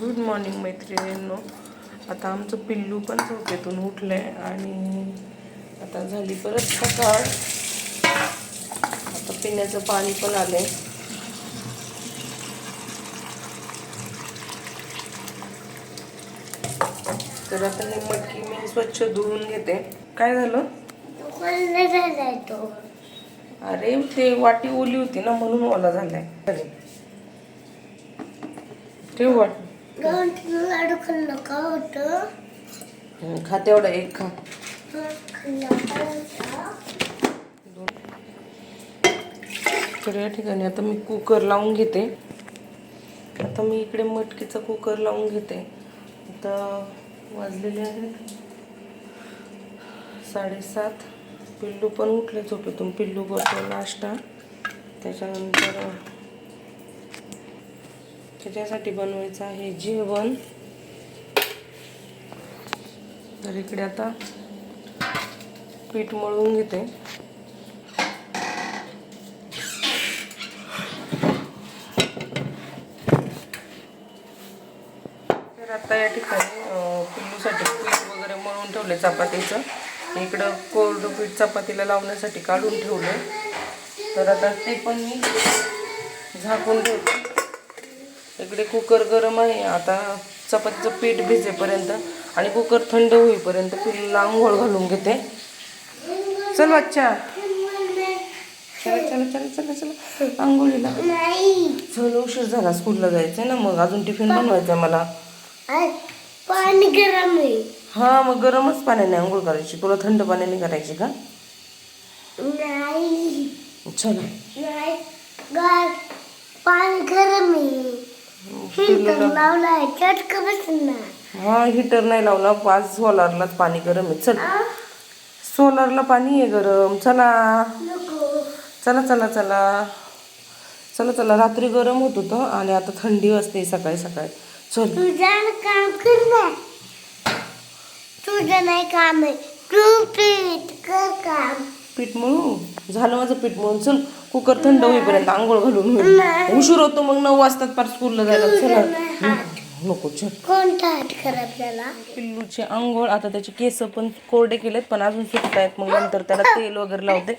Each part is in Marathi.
गुड मॉर्निंग मैत्रिणींनो. आता आमचं पिल्लू पण झोपेतून उठलंय आणि आता झाली परत सकाळ. आता पिण्याचं पाणी पण आलंय. तर आता ही मटकी मी स्वच्छ धुवून घेते. काय झालं? अरे ते वाटी ओली होती ना म्हणून ओला झालाय. ठेव वाट. लाडू खाल्लं का होत हं, खा एक खा. तर या ठिकाणी आता मी कुकर लावून घेते. आता मी इकडे मटकीचा कुकर लावून घेते. आता वाजलेले आहेत. साडेसात. पिल्लू पण उठले झोपेतून. पिल्लू करतो नाश्ता त्याच्यानंतर त्याच्यासाठी बनवायचं आहे जेवण. तर इकडे आता पीठ मळून घेते. तर आता या ठिकाणी पिल्लूसाठी पीठ वगैरे मळून ठेवले चपातीचं. इकडं कोरडं पीठ चपातीला लावण्यासाठी काढून ठेवलं तर आता ते पण मी झाकून ठेवते. इकडे कुकर गरम आहे. आता चपातीचं पीठ भिजेपर्यंत आणि कुकर थंड होईपर्यंत पिल्लूला आंघोळ घालून घेते. चल बच्चा. चला चला चला चला चला. आंघोळीला. चल उशीर झाला स्कूलला जायचंय ना मग. अजून टिफिन बनवायचंय मला. पाणी गरम आहे. हा मग गरमच पाण्याने आंघोळ करायची. तुला थंड पाण्याने करायची का? नाही. चला. पाणी गरम आहे. हिटर लावलाय चटका बसून ना. हा हिटर नाही लावला. पाच सोलारलाच पाणी गरम आहे. चल. सोलारला पाणी आहे गरम. चला. चला चला चला. चला चला. रात्री गरम होत होतं आणि आता थंडी वाजते सकाळी सकाळी. चल. तुझं काम कर ना. तुझं नाही काम आहे. तू पीठ कर काम. पीठ मळू झालं माझं पीठ मळून चल कुकर थंड होईपर्यंत आंघोळ घालून होईल उशीर होतो मग नऊ वाजतात पार स्कूलला जायला. चला. नको पिल्लूची आंघोळ आता त्याचे केस पण कोरडे केलेत पण अजून सुकत आहेत मग नंतर त्याला तेल वगैरे लावते.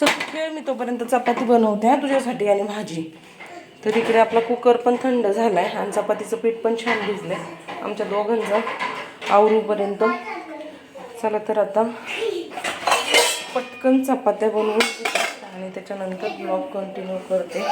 चल खेळ मी तोपर्यंत चपाती बनवते हा तुझ्यासाठी आणि भाजी. तर इकडे आपला कुकर पण थंड झालाय आणि चपातीचं पीठ पण छान भिजलंय. आमच्या दोघांचं आवरूपर्यंत. चला तर आता. पटकन चपात्या बनवून आणि त्याच्यानंतर ब्लॉग कंटिन्यू करते.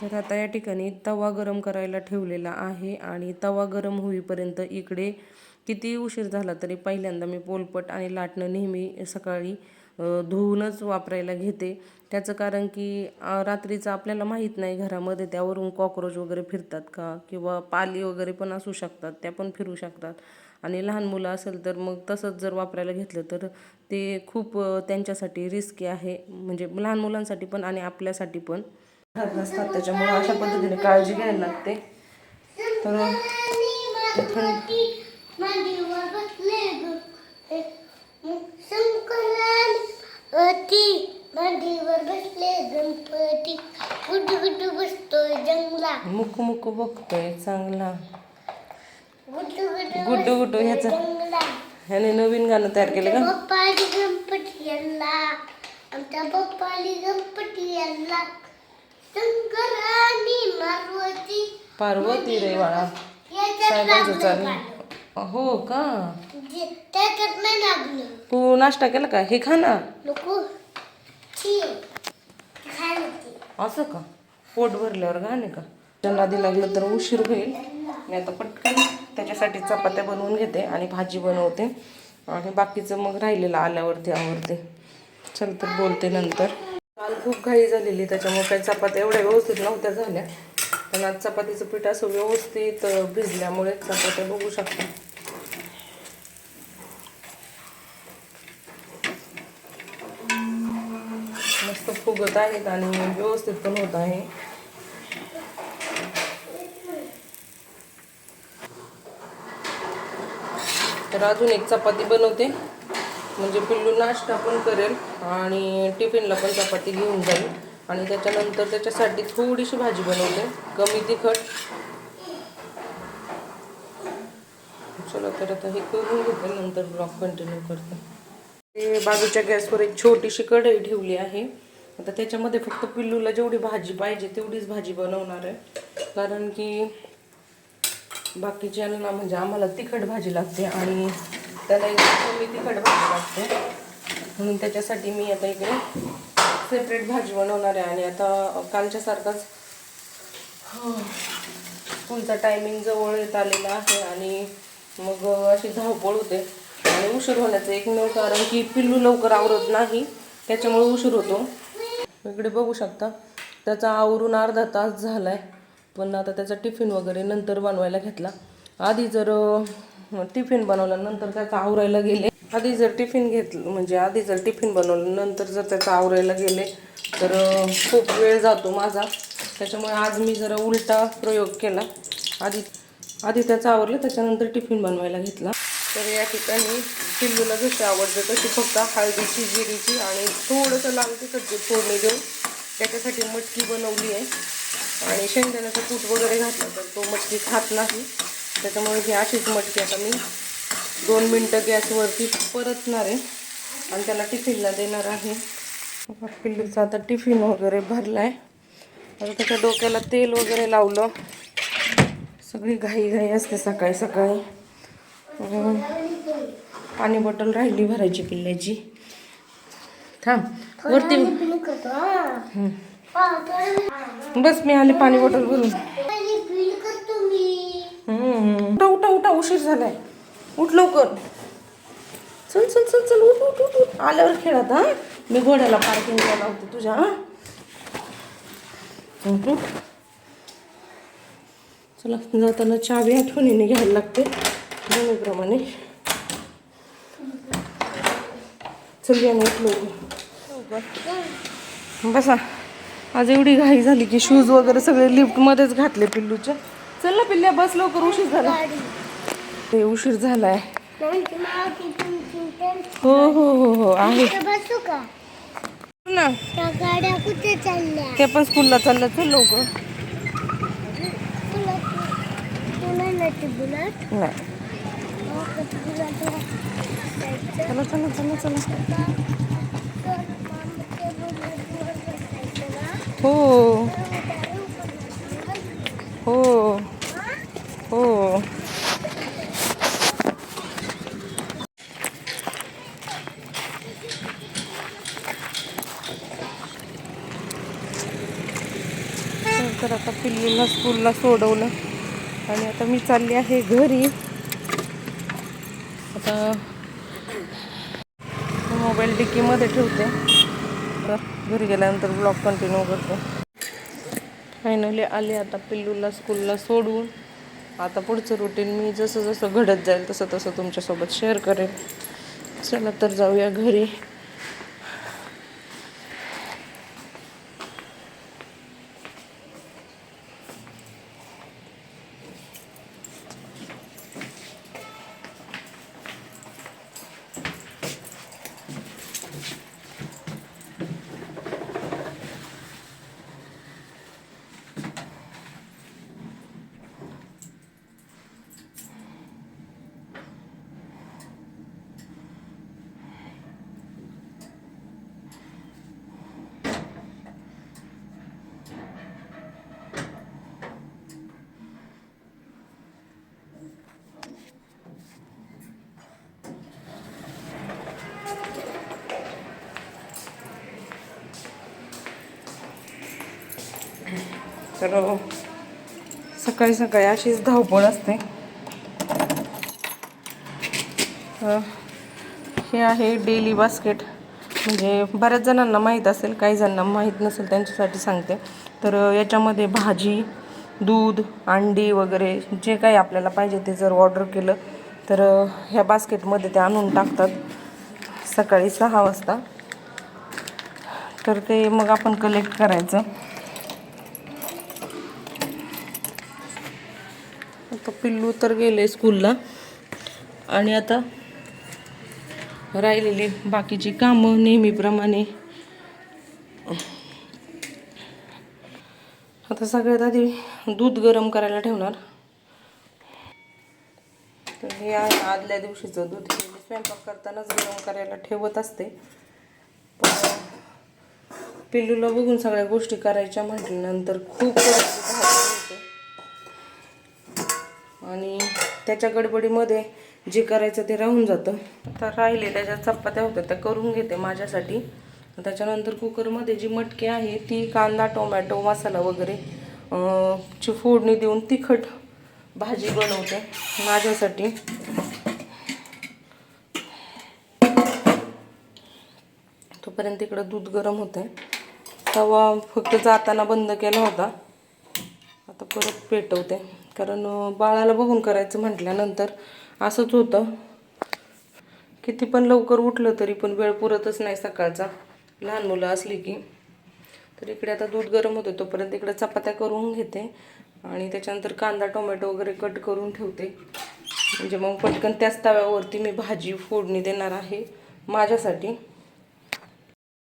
तर आता या ठिकाणी तवा गरम करायला ठेवलेला आहे आणि तवा गरम होईपर्यंत इकडे किती उशीर झाला तरी पहिल्यांदा मी पोलपट आणि लाटणं नेहमी सकाळी धुवूनच वापरायला घेते. त्याचं कारण की रात्रीचं आपल्याला माहीत नाही घरामध्ये त्यावरून कॉक्रोच वगैरे फिरतात का? किंवा पाली वगैरे पण असू शकतात त्या पण फिरू शकतात. आणि लहान मुलं असेल तर मग तसंच जर वापरायला घेतलं तर ते खूप त्यांच्यासाठी रिस्की आहे. म्हणजे लहान मुलांसाठी पण आणि आपल्यासाठी पण. नसतात त्याच्यामुळे अशा पद्धतीने काळजी घ्यायला लागते. तर मुक मुक बघतोय चांगला. गुड्डू गुड्डू ह्याचं. ह्याने नवीन गाणं तयार केलं का? पप्पाली गणपती यांना आमच्या पप्पाली गणपती यांना शंकरानी मारवती. पार्वती रे बाळा. याच्यात साहेबांचं चालू. हो का? त्याच्यात नाही लागलं. तू नाश्ता केला का? हे खा ना. नको. छी. असं का? पोट भरल्यावर गाणे का? त्यांना आधी लागलं तर उशीर होईल. मी आता पटकन त्याच्यासाठी चपात्या बनवून घेते आणि भाजी बनवते. आणि बाकीचं मग राहिलेलं आल्यावरती आवडते चल तर बोलते नंतर. काल खूप घाई झालेली त्याच्यामुळे काही चपात्या एवढ्या व्यवस्थित नव्हत्या झाल्या. पण आज चपातीचं पीठ असं व्यवस्थित भिजल्यामुळे चपात्या बघू शकता. मस्त फुगत आहेत आणि व्यवस्थित पण होत आहे. तर अजून एक चपाती बनवते. म्हणजे पिल्लू नाश्ता पण करेल आणि टिफिनला पण चपाती घेऊन जाईल. आणि त्याच्यानंतर त्याच्यासाठी थोडीशी भाजी बनवते. कमी तिखट. चला तर आता हे करून घेते नंतर ब्लॉक कंटिन्यू करते. ते बाजूच्या गॅसवर एक छोटीशी कढई ठेवली आहे. आता त्याच्यामध्ये फक्त पिल्लूला जेवढी भाजी पाहिजे तेवढीच भाजी बनवणार आहे. कारण की बाकीच्यांना म्हणजे आम्हाला तिखट भाजी लागते आणि त्याला एक कमी तिखट भाजी लागते. म्हणून त्याच्यासाठी मी आता इकडे सेपरेट भाजी बनवणार आहे आणि आता कालच्यासारखाच स्कूलचा टायमिंग जवळ येत आलेला आहे आणि मग अशी धावपळ होते. आणि उशीर होण्याचं एकमेव कारण की पिल्लू लवकर आवरत नाही त्याच्यामुळे उशीर होतो. इकडे बघू शकता त्याचा आवरून अर्धा तास झाला आहे पण आता त्याचा टिफिन वगैरे नंतर बनवायला घेतला. आधी जर टिफिन बनवला नंतर त्याचा आवरायला गेले. आधी जर टिफिन घेतलं म्हणजे आधी जर टिफिन बनवलं नंतर जर त्याचा आवरायला गेले तर खूप वेळ जातो माझा. त्याच्यामुळे आज मी जरा उलटा प्रयोग केला. आधी आधी त्याचं आवरलं त्याच्यानंतर टिफिन बनवायला घेतला. तर या ठिकाणी पिल्लूला जशी आवडते तशी फक्त हळदीची जिरीची आणि थोडंसं लाल तिखटची फोडणी देऊन त्याच्यासाठी मटकी बनवली आहे. आणि शेंगदाण्याचं कूट वगैरे घातलं तर तो मटकी खात नाही. त्याच्यामुळे ही अशीच मटकी आता मी दोन मिनटं गॅसवरती परतणार आहे आणि त्याला टिफिनला देणार आहे. पिल्लूचा आता टिफिन वगैरे भरला आहे आता त्याच्या डोक्याला तेल वगैरे लावलं. सगळी घाई घाई असते सकाळी सकाळी. पाणी बॉटल राहिली भरायची पिल्ल्याची. थांब वरती बस मी आले पाणी बॉटल भरून. उठा उठा उठा उशीर झालाय. उठ लवकर. चल चल चल चल उठ उठ उठ उठ. आल्यावर खेळत हा? मी घोड्याला पार्किंग पार्किंगला होते तुझ्या हा? उठ, चला जाताना चावी आठवणीने घ्यायला लागते नेहमीप्रमाणे. चल या उठ लवकर. बसा. आज एवढी घाई झाली की शूज वगैरे सगळे लिफ्टमध्येच घातले पिल्लूच्या. चल ना पिल्ल्या बस लवकर उशीर झाला. ते उशीर झालाय. हो हो हो हो आहे. ना. त्या गाड्या ते पण स्कूलला चाललं चल लवकर. नाही. ते बुलट का चला चला चला चला. हो. हो. हो. तर आता पिल्लीला स्कूलला सोडवलं. आणि आता मी चालली आहे घरी. आता मोबाईल डिक्कीमध्ये ठेवते. तर घरी गेल्यानंतर ब्लॉग कंटिन्यू करतो. फायनली आले आता पिल्लूला स्कूलला सोडून. आता पुढचं रुटीन मी जसं जसं घडत जाईल तसं तसं तुमच्यासोबत शेअर करेन. चला तर जाऊया घरी. तर सकाळी सकाळी अशीच धावपळ असते. हे आहे डेली बास्केट. म्हणजे बऱ्याच जणांना माहीत असेल काही जणांना माहीत नसेल त्यांच्यासाठी सांगते. तर याच्यामध्ये भाजी दूध अंडी वगैरे जे काही आपल्याला पाहिजे ते जर ऑर्डर केलं तर ह्या बास्केटमध्ये ते आणून टाकतात. सकाळी सहा वाजता. तर ते मग आपण कलेक्ट करायचं. आता पिल्लू तर गेले स्कूलला. आणि आता राहिलेली बाकीची कामं नेहमीप्रमाणे. आता सगळ्यात आधी दूध गरम करायला ठेवणार. तर हे आहे आदल्या दिवशीचं दूध. हे मी स्वयंपाक करतानाच गरम करायला ठेवत असते. पण पिल्लूला बघून सगळ्या गोष्टी करायच्या म्हटल्यानंतर खूप आणि त्याच्या गडबडीमध्ये जे करायचं ते राहून जातं. आता राहिले त्याच्या चपात्या होत्या त्या करून घेते माझ्यासाठी. त्याच्यानंतर कुकरमध्ये जी मटकी आहे ती कांदा टोमॅटो मसाला वगैरे ची फोडणी देऊन तिखट भाजी बनवते माझ्यासाठी. तोपर्यंत इकडं दूध गरम होते तवा फक्त जाताना बंद केला होता. आता परत पेटवते. कारण बाळाला बघून करायचं म्हटल्यानंतर असंच होतं. किती पण लवकर उठलं तरी पण वेळ पुरतच नाही सकाळचा. लहान मुलं असली की. तर इकडे आता दूध गरम होते तोपर्यंत इकडे चपात्या करून घेते आणि त्याच्यानंतर कांदा टोमॅटो वगैरे कट करून ठेवते. म्हणजे मग पटकन त्याच तव्यावरती मी भाजी फोडणी देणार आहे माझ्यासाठी.